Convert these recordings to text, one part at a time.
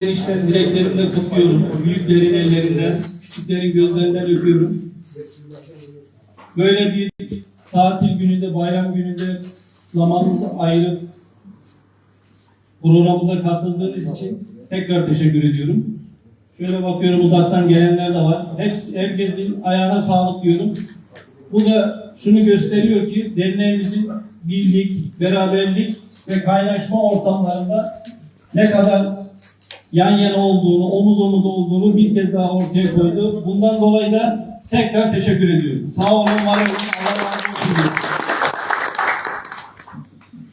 Gençler dileklerimle kutluyorum. Büyüklerin ellerinden, küçüklerin gözlerinden öpüyorum. Böyle bir tatil gününde, bayram gününde zamanınızı ayırıp programımıza katıldığınız için tekrar teşekkür ediyorum. Şöyle bakıyorum uzaktan gelenler de var. Hepsi, herkesin ayağına sağlık diyorum. Bu da şunu gösteriyor ki derneğimizin birlik, beraberlik ve kaynaşma ortamlarında ne kadar yan yana olduğunu, omuz omuz olduğunu bir kez daha ortaya koydu. Bundan dolayı da tekrar teşekkür ediyorum. Sağ olun, var olun.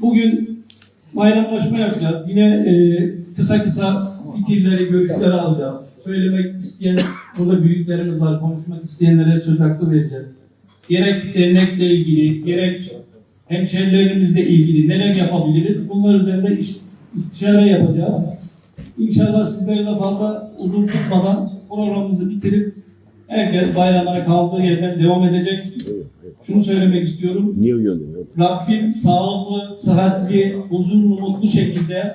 Bugün bayramlaşma yapacağız. Yine e, kısa kısa fikirleri, görüşleri alacağız. Söylemek isteyen, burada büyüklerimiz var, konuşmak isteyenlere söz hakkı vereceğiz. Gerek dernekle ilgili, gerek hemşerilerimizle ilgili neler yapabiliriz? Bunlar üzerinde iş, istişare yapacağız. İnşallah sizleri de fazla uzun tutmadan programımızı bitirip herkes bayramına kaldığı yerden devam edecek. Şunu söylemek istiyorum. Niye? Rabbim sağlıklı, sıhhatli, huzurlu, mutlu şekilde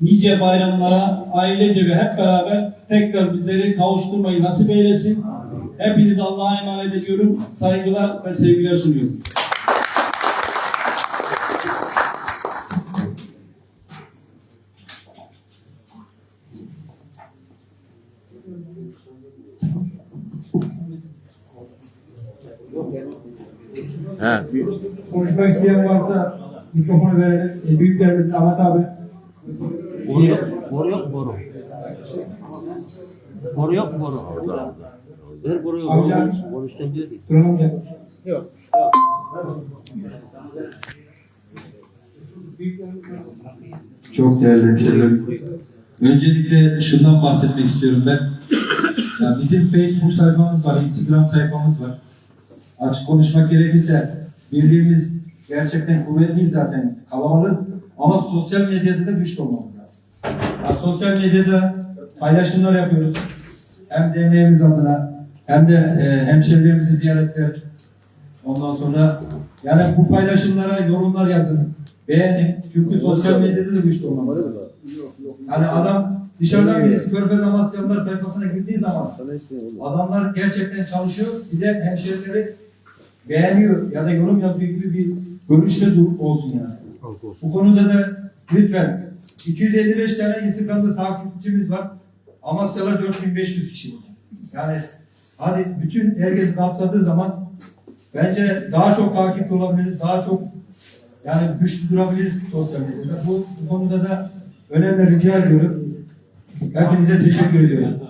nice bayramlara ailece ve hep beraber tekrar bizleri kavuşturmayı nasip eylesin. Hepiniz Allah'a emanet ediyorum. Saygılar ve sevgiler sunuyorum. Bir- Konuşmak isteyen varsa mikrofonu verelim. E, büyüklerimiz Ahmet abi. Boru yok, boru yok boru. Boru yok boru? Ver boru yok. Amca. Boru, boru işte diyor ki. Duran amca. Çok değerli hemşehrilerim. Öncelikle şundan bahsetmek istiyorum ben. Ya bizim Facebook sayfamız var, Instagram sayfamız var. Açık konuşmak gerekirse birliğimiz gerçekten kuvvetliyiz zaten, kalabalığız. Ama sosyal medyada da güçlü olmamız lazım. Ya sosyal medyada paylaşımlar yapıyoruz. Hem derneğimiz adına hem de e, hemşehrilerimizi ziyaretler. Ondan sonra yani bu paylaşımlara yorumlar yazın. Beğenin. Çünkü sosyal medyada da güçlü olmamız lazım. Yani adam dışarıdan birisi Körfez Amasyalılar sayfasına girdiği zaman adamlar gerçekten çalışıyor. Bize hemşehrileri beğeniyor ya da yorum yapıyor gibi bir görüşte olsun yani. Bu konuda da lütfen 255 tane Instagram'da takipçimiz var. Amasyalar 4500 kişi. Yani hadi bütün herkes kapsadığı zaman bence daha çok takipçi olabiliriz, daha çok yani güçlü durabiliriz sosyal medyada. Bu, bu konuda da önemli rica ediyorum. Hepinize teşekkür ediyorum.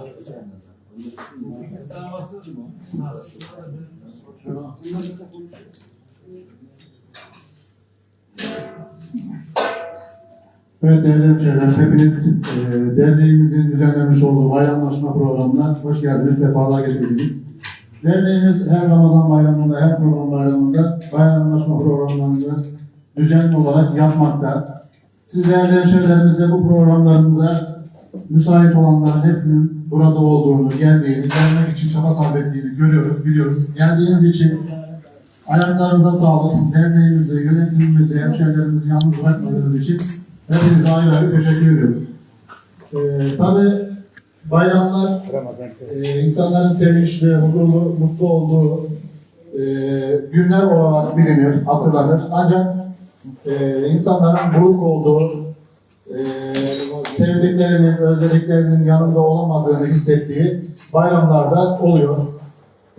Evet değerli hemşehriler, hepiniz e, derneğimizin düzenlemiş olduğu bayramlaşma programına hoş geldiniz, sefalar getirdiniz. Derneğimiz her Ramazan bayramında, her kurban bayramında bayramlaşma programlarını düzenli olarak yapmakta. Siz değerli hemşehrilerimizle bu programlarımıza müsait olanların hepsinin burada olduğunu, geldiğini, gelmek için çaba sarf ettiğini görüyoruz, biliyoruz. Geldiğiniz için ayaklarınıza sağlık, derneğimizi, yönetimimizi, hemşehrilerimizi yalnız bırakmadığınız için hepinize ayrı ayrı teşekkür ediyoruz. Ee, tabii bayramlar e, insanların sevinçli, huzurlu, mutlu olduğu e, günler olarak bilinir, hatırlanır. Ancak e, insanların buruk olduğu, e, sevdiklerinin, özlediklerinin yanında olamadığını hissettiği bayramlarda oluyor.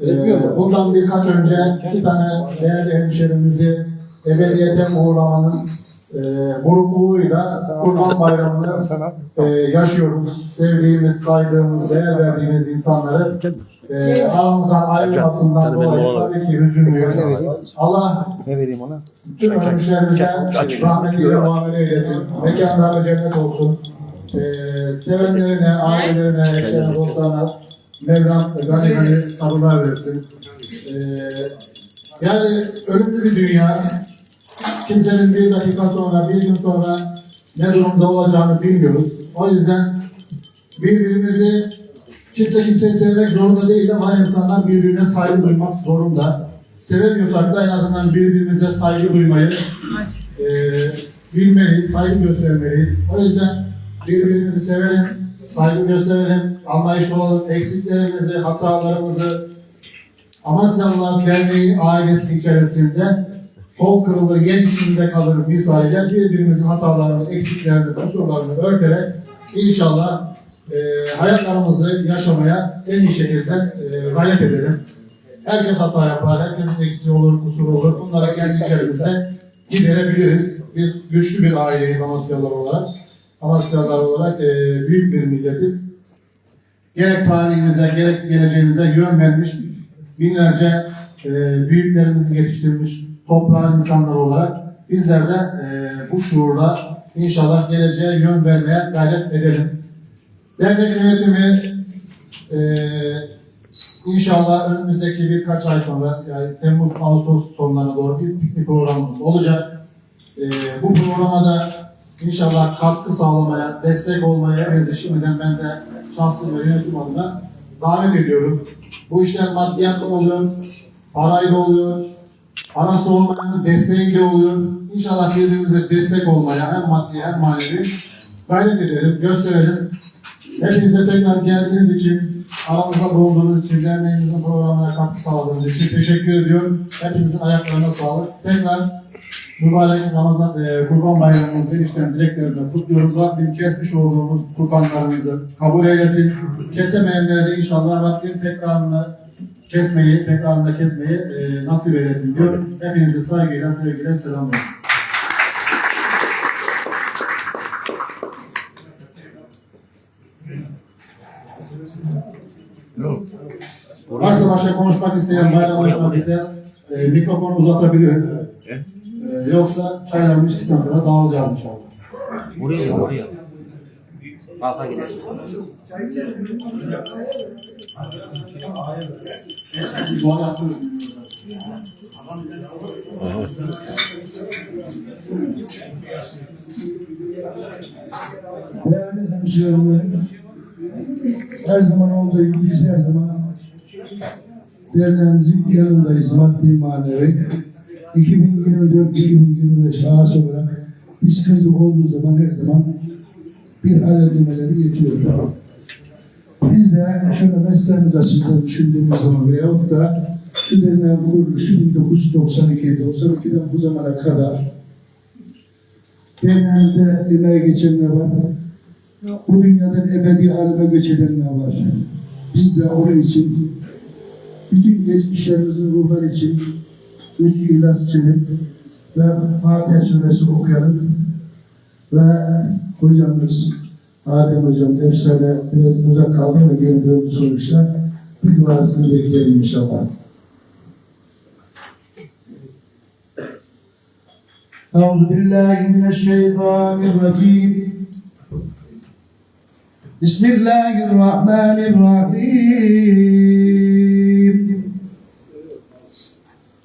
Ee, bundan birkaç önce iki tane değerli hemşerimizi ebediyete uğurlamanın e, burukluğuyla Kurban Bayramı'nı e, yaşıyoruz. Sevdiğimiz, saydığımız, değer verdiğimiz insanları e, aramızdan ayrılmasından dolayı tabii ki hüzünlüyüz. Allah Ne vereyim ona? tüm ölmüşlerimize rahmetiyle muamele eylesin. Mekanları cennet olsun. Ee, sevenlerine, ailelerine, eşlerine, dostlarına Mevlam gani sabırlar versin. Ee, yani ölümlü bir dünya. Kimsenin bir dakika sonra, bir gün sonra ne durumda olacağını bilmiyoruz. O yüzden birbirimizi kimse kimseyi sevmek zorunda değil ama insanlar birbirine saygı duymak zorunda. Sevemiyorsak da en azından birbirimize saygı duymayı e, bilmeliyiz, saygı göstermeliyiz. O yüzden birbirimizi sevelim, saygı gösterelim, anlayışlı olalım, eksiklerimizi, hatalarımızı Amasyalılar Derneği ailesi içerisinde kol kırılır, yer içinde kalır misaliyle birbirimizin hatalarını, eksiklerini, kusurlarını örterek inşallah e, hayatlarımızı yaşamaya en iyi şekilde e, gayret edelim. Herkes hata yapar, herkesin eksiği olur, kusuru olur. Bunlara kendi içerimizde giderebiliriz. Biz güçlü bir aileyiz Amasyalılar olarak. Amasyalılar olarak e, büyük bir milletiz. Gerek tarihimize, gerek geleceğimize yön vermiş binlerce e, büyüklerimizi yetiştirmiş toprağın insanları olarak bizler de e, bu şuurla inşallah geleceğe yön vermeye gayret edelim. Dernek yönetimi e, İnşallah önümüzdeki birkaç ay sonra yani Temmuz Ağustos sonlarına doğru bir piknik programımız olacak. Ee, bu programa da inşallah katkı sağlamaya, destek olmaya hepinizi şimdiden ben de şahsım ve yönetim adına davet ediyorum. Bu işler maddiyatla oluyor, parayla oluyor, parası olmayan desteğiyle oluyor. İnşallah birbirimize destek olmaya hem maddi hem manevi gayret edelim, gösterelim. Hepinize tekrar geldiğiniz için, aramızda bulunduğunuz için, derneğimizin programına katkı sağladığınız için teşekkür ediyorum. Hepinizin ayaklarına sağlık. Tekrar mübarek Ramazan, e, Kurban Bayramımızı işten dileklerimle kutluyoruz. Rabbim kesmiş olduğumuz kurbanlarımızı kabul eylesin. Kesemeyenlere de inşallah Rabbim tekrarını kesmeyi, tekrarında kesmeyi e, nasip eylesin diyor. Hepinizi saygıyla, sevgiyle selamlıyorum. Varsa başka konuşmak isteyen, bayram konuşmak isteyen e, mikrofonu uzatabiliriz. E, yoksa çaylarımız içtikten sonra dağılacağız inşallah. Buraya gel buraya. Kalka gidelim. Dua yaptınız. Değerli hemşehrilerim, her zaman olduğu gibi biz her zaman derneğimizin yanındayız maddi manevi. 2024-2025 şahıs olarak bir sıkıntı olduğu zaman her zaman bir halledemeleri yetiyor. Biz de şöyle mesleğimiz açısından düşündüğümüz zaman veyahut da şu derneğin kuruluşu 1992-92'den bu zamana kadar derneğimizde emeğe geçenler var. Bu dünyadan ebedi aleme göç edenler var. Biz de onun için bütün geçmişlerimizin ruhları için üç ihlas çekip ve Fatiha suresi okuyalım ve hocamız Adem hocam derslerle biraz uzak kaldı ve geri döndü sonuçta bir duasını bekleyelim inşallah. أعوذ بالله من الشيطان الرجيم بسم الله الرحمن الرحيم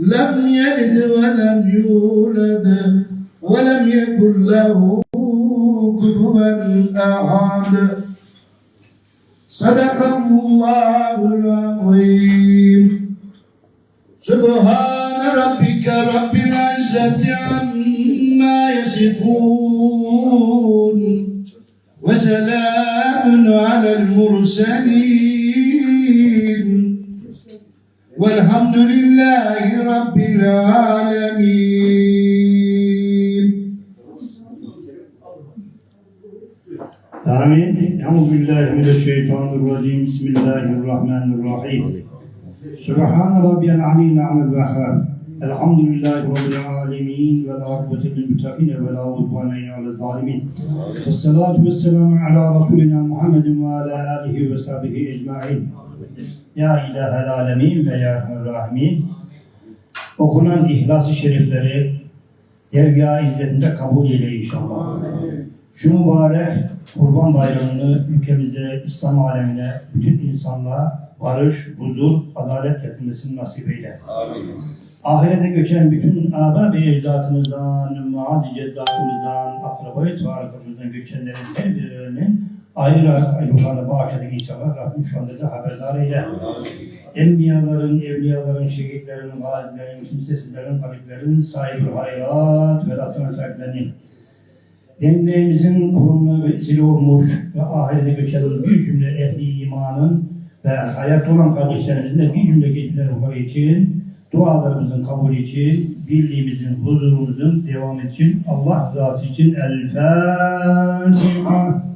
لم يلد ولم يولد ولم يكن له كفوا أحد. صدق الله العظيم. سبحان ربك رب العزة عما يصفون وسلام على المرسلين. والحمد لله رب العالمين. آمين. أعوذ بالله من الشيطان الرجيم. بسم الله الرحمن الرحيم. سبحان ربي العلي الأعلى الوهاب. Elhamdülillahi Rabbil alemin ve la akıbete lil mutakine ve la udvane ala zalimin. Ve salatu ve selamu ala Resulina Muhammedin ve ala alihi ve sahbihi ecmain. Ya ilahel alemin ve ya rahimin. Okunan ihlas-ı şerifleri dergâh izzetinde kabul eyle inşallah. Şu mübarek Kurban Bayramı'nı ülkemize, İslam alemine, bütün insanlığa barış, huzur, adalet getirmesini nasip eyle. Ahirete göçen bütün âbâ ve ecdatımızdan, maadi ceddatımızdan, akrabayı tuharikimizden göçenlerin her birinin ayrı ruhlarına bağışladık inşallah. Rabbim şu anda da haberdar eyle. Enbiyaların, evliyaların, şehitlerin, gazilerin, kimsesizlerin, kaliplerin, sahibi hayrat ve rasına sahiplerinin derneğimizin kurumuna vesile olmuş ve ahirete göçen bir cümle ehli imanın ve hayatta olan kardeşlerimizin de bir cümle ruhları için dualarımızın kabul için, birliğimizin, huzurumuzun devam için, Allah rızası için El Fatiha.